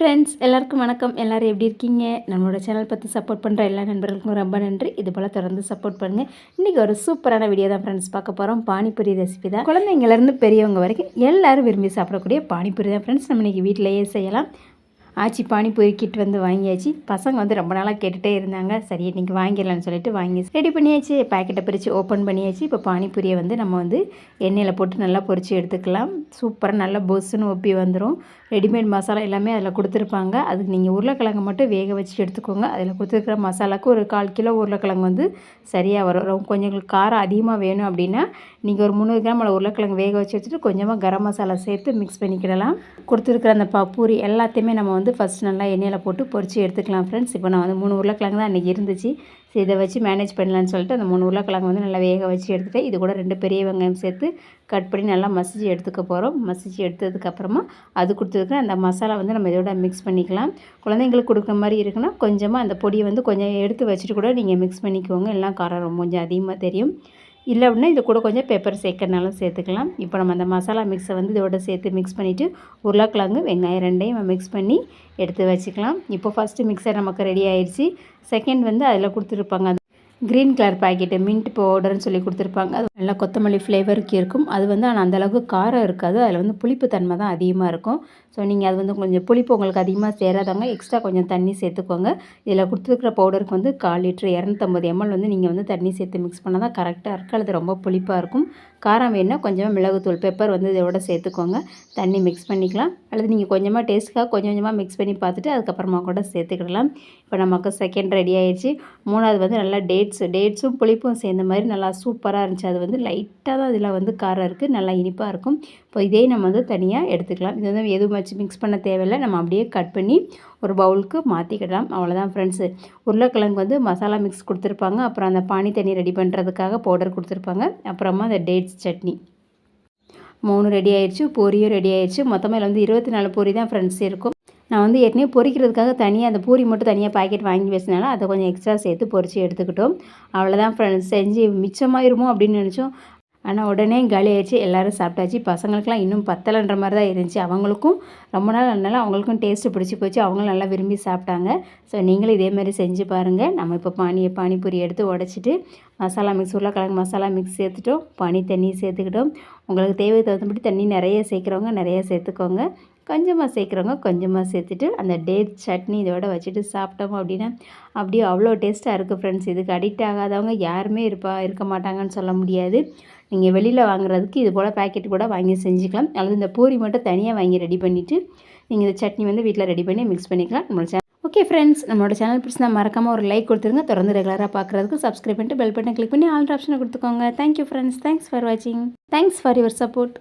Friends எல்லாருக்கும் வணக்கம். எல்லோரும் எப்படி இருக்கீங்க? நம்மளோட சேனல் பற்றி சப்போர்ட் பண்ணுற எல்லா நண்பர்களுக்கும் ரொம்ப நன்றி. இது போல் தொடர்ந்து சப்போர்ட் பண்ணுங்கள் இன்றைக்கி ஒரு சூப்பரான வீடியோ தான் ஃப்ரெண்ட்ஸ் பார்க்க போகிறோம் பானிபூரி ரெசிபி தான். குழந்தைங்கலேருந்து பெரியவங்க வரைக்கும் எல்லாரும் விரும்பி சாப்பிடக்கூடிய பானிபூரி தான் ஃப்ரெண்ட்ஸ் நம்ம இன்றைக்கி வீட்டிலேயே செய்யலாம். ஆச்சி பானிபூரி கிட் வந்து வாங்கியாச்சு. பசங்க வந்து ரொம்ப நாளாக கேட்டுகிட்டே இருந்தாங்க. சரி இன்றைக்கி வாங்கிடலான்னு சொல்லிட்டு வாங்கி ரெடி பண்ணியாச்சு. பேக்கெட்டை பிரித்து ஓப்பன் பண்ணியாச்சு. இப்போ பானிபூரியை வந்து நம்ம வந்து எண்ணெயில் போட்டு நல்லா பொரித்து எடுத்துக்கலாம். சூப்பராக நல்லா பொஸ்ஸுன்னு ஒப்பி வந்துடும் ரெடிமேட் மசாலா எல்லாமே அதில் கொடுத்துருப்பாங்க. அதுக்கு நீங்கள் உருளைக்கிழங்கு மட்டும் வேக வச்சு எடுத்துக்கோங்க. அதில் கொடுத்துருக்குற மசாலாவுக்கு ஒரு கால் கிலோ உருளைக்கிழங்கு வந்து சரியாக வரும். கொஞ்சம் காரம் அதிகமாக வேணும் அப்படின்னா நீங்கள் ஒரு முந்நூறு கிராம் அதில் உருளைக்கிழங்கு வேக வச்சு வச்சுட்டு கொஞ்சமாக கரம் மசாலா சேர்த்து மிக்ஸ் பண்ணிக்கிடலாம். கொடுத்துருக்குற அந்த ப பூரி எல்லாத்தையுமே நம்ம வந்து ஃபஸ்ட் நல்லா எண்ணெயில் போட்டு பொறிச்சு எடுத்துக்கலாம் ஃப்ரெண்ட்ஸ் இப்போ நான் வந்து மூணு உருளைக்கிழங்கு தான் அன்றைக்கி இருந்துச்சு. ஸோ இதை வச்சு மேனேஜ் பண்ணலான்னு சொல்லிட்டு அந்த மூணு உருளைக்கிழங்கு வந்து நல்லா வேக வச்சு எடுத்துகிட்டு இது கூட ரெண்டு பெரிய வெங்காயம் சேர்த்து கட் பண்ணி நல்லா மசிச்சு எடுத்துக்க போகிறோம் மசிச்சு எடுத்ததுக்கப்புறமா அது கொடுத்துருக்குற அந்த மசாலா வந்து நம்ம இதோட மிக்ஸ் பண்ணிக்கலாம். குழந்தைங்களுக்கு கொடுக்குற மாதிரி இருக்குன்னா கொஞ்சமாக அந்த பொடியை வந்து கொஞ்சம் எடுத்து வச்சுட்டு கூட நீங்கள் மிக்ஸ் பண்ணிக்கோங்க. எல்லாம் காரம் ரொம்ப கொஞ்சம் அதிகமாக தெரியும். இல்லை அப்படின்னா இது கூட கொஞ்சம் பெப்பர் சேர்க்கறனாலும் சேர்த்துக்கலாம். இப்போ நம்ம அந்த மசாலா மிக்ஸை வந்து இதோட சேர்த்து மிக்ஸ் பண்ணிவிட்டு உருளைக்கிழங்கு வெங்காயம் ரெண்டையும் மிக்ஸ் பண்ணி எடுத்து வச்சுக்கலாம். இப்போ ஃபஸ்ட்டு மிக்சர் நமக்கு ரெடி ஆயிடுச்சு. செகண்ட் வந்து அதில் கொடுத்துருப்பாங்க. க்ரீன் கலர் பாக்கெட்டு மின்ட் பவுடர்னு சொல்லி கொடுத்துருப்பாங்க. அது நல்லா கொத்தமல்லி ஃப்ளேவருக்கு இருக்கும். அது வந்து ஆனால் அந்தளவுக்கு காரம் இருக்காது. அதில் வந்து புளிப்பு தன்மை தான் அதிகமாக இருக்கும். ஸோ நீங்கள் அது வந்து கொஞ்சம் புளிப்பு உங்களுக்கு அதிகமாக சேராதவங்க எக்ஸ்ட்ரா கொஞ்சம் தண்ணி சேர்த்துக்கோங்க. இதில் கொடுத்துருக்குற பவுடருக்கு வந்து கால் லிட்ரு இரநூத்தம்பது எம்எல் வந்து நீங்கள் வந்து தண்ணி சேர்த்து மிக்ஸ் பண்ணால் தான் கரெக்டாக இருக்குது அது ரொம்ப புளிப்பாக இருக்கும்? காரம் வேணுன்னா கொஞ்சமாக மிளகுத்தூள் பெப்பர் வந்து இதோட சேர்த்துக்கோங்க. தண்ணி மிக்ஸ் பண்ணிக்கலாம். அல்லது நீங்கள் கொஞ்சமாக டேஸ்ட்டுக்காக கொஞ்சம் கொஞ்சமாக மிக்ஸ் பண்ணி பார்த்துட்டு அதுக்கப்புறமா கூட சேர்த்துக்கிடலாம். இப்போ நமக்கு செகண்ட் ரெடி ஆகிடுச்சு மூணாவது வந்து நல்லா டேட்ஸு டேட்ஸும் புளிப்பும் சேர்ந்த மாதிரி நல்லா சூப்பராக இருந்துச்சு. அது வந்து லைட்டாக தான் இதில் வந்து காரம் இருக்குது நல்லா இனிப்பாக இருக்கும். இப்போ இதே நம்ம வந்து தனியாக எடுத்துக்கலாம். இது வந்து எதுவும் வச்சு மிக்ஸ் பண்ண தேவையில்லை. நம்ம அப்படியே கட் பண்ணி ஒரு பவுலுக்கு மாற்றிக்கிடலாம் அவ்வளோதான் ஃப்ரெண்ட்ஸு உருளைக்கிழங்கு வந்து மசாலா மிக்ஸ் கொடுத்துருப்பாங்க. அப்புறம் அந்த பானி தண்ணி ரெடி பண்ணுறதுக்காக பவுடர் கொடுத்துருப்பாங்க. அப்புறமா அந்த டேட்ஸ் சட்னி. மூணு ரெடி ஆயிடுச்சு பொரியும் ரெடி ஆயிடுச்சு மொத்தமாக இதில் வந்து இருபத்தி நாலு பொரி தான் ஃப்ரெண்ட்ஸ் இருக்கும். நான் வந்து ஏற்கனவே பொரிக்கிறதுக்காக தனியாக அந்த பூரி மட்டும் தனியாக பாக்கெட் வாங்கி வச்சனால அதை கொஞ்சம் எக்ஸ்ட்ரா சேர்த்து பொரித்து எடுத்துக்கிட்டோம். அவ்வளோதான் ஃப்ரெண்ட்ஸ் செஞ்சு மிச்சமாயிருமோ அப்படின்னு நினச்சோம். ஆனால் உடனே காலி ஆயிடுச்சு. எல்லோரும் சாப்பிட்டாச்சு. பசங்களுக்குலாம் இன்னும் பத்தலைன்ற மாதிரி தான் இருந்துச்சு. அவங்களுக்கும் ரொம்ப நாள் அதனால அவங்களுக்கும் டேஸ்ட்டு பிடிச்சி போச்சு. அவங்களும் நல்லா விரும்பி சாப்பிட்டாங்க. ஸோ நீங்களும் இதே மாதிரி செஞ்சு பாருங்கள் நம்ம இப்போ பானியை பானிபூரி எடுத்து உடச்சிட்டு மசாலா மிக்ஸ் உருளைக்கிழங்கு மசாலா மிக்ஸ் சேர்த்துட்டோம். பனி தண்ணி சேர்த்துக்கிட்டோம். உங்களுக்கு தேவை தகுந்தபடி தண்ணி நிறைய சேர்க்குறவங்க நிறைய சேர்த்துக்கோங்க. கொஞ்சமாக சேர்க்குறவங்க கொஞ்சமாக சேர்த்துட்டு அந்த டேட் சட்னி இதோட வச்சுட்டு சாப்பிட்டோம் அப்படின்னா அப்படியே அவ்வளோ டேஸ்ட்டாக இருக்குது ஃப்ரெண்ட்ஸ் இதுக்கு அடிக்ட் ஆகாதவங்க யாருமே இருப்பா இருக்க மாட்டாங்கன்னு சொல்ல முடியாது. நீங்கள் வெளியில் வாங்குறதுக்கு இது போல் பேக்கெட் கூட வாங்கி செஞ்சுக்கலாம். அல்லது இந்த பூரி மட்டும் தனியாக வாங்கி ரெடி பண்ணிவிட்டு நீங்கள் இந்த சட்னி வந்து வீட்டில் ரெடி பண்ணி மிக்ஸ் பண்ணிக்கலாம். நம்மளோட சேனல் ஓகே ஃப்ரெண்ட்ஸ் நம்மளோட சேனல் பிடிச்சா மறக்காமல் ஒரு லைக் கொடுத்துருங்க. தொடர்ந்து ரெகுலராக பார்க்குறதுக்கு சப்ஸ்கிரைப் பண்ணிட்டு பெல் பட்டன் கிளிக் பண்ணி ஆல் ஆப்ஷனை கொடுத்துக்கோங்க. Thank you friends thanks for வாட்சிங் தேங்க்ஸ் ஃபார் யுவர் சப்போர்ட்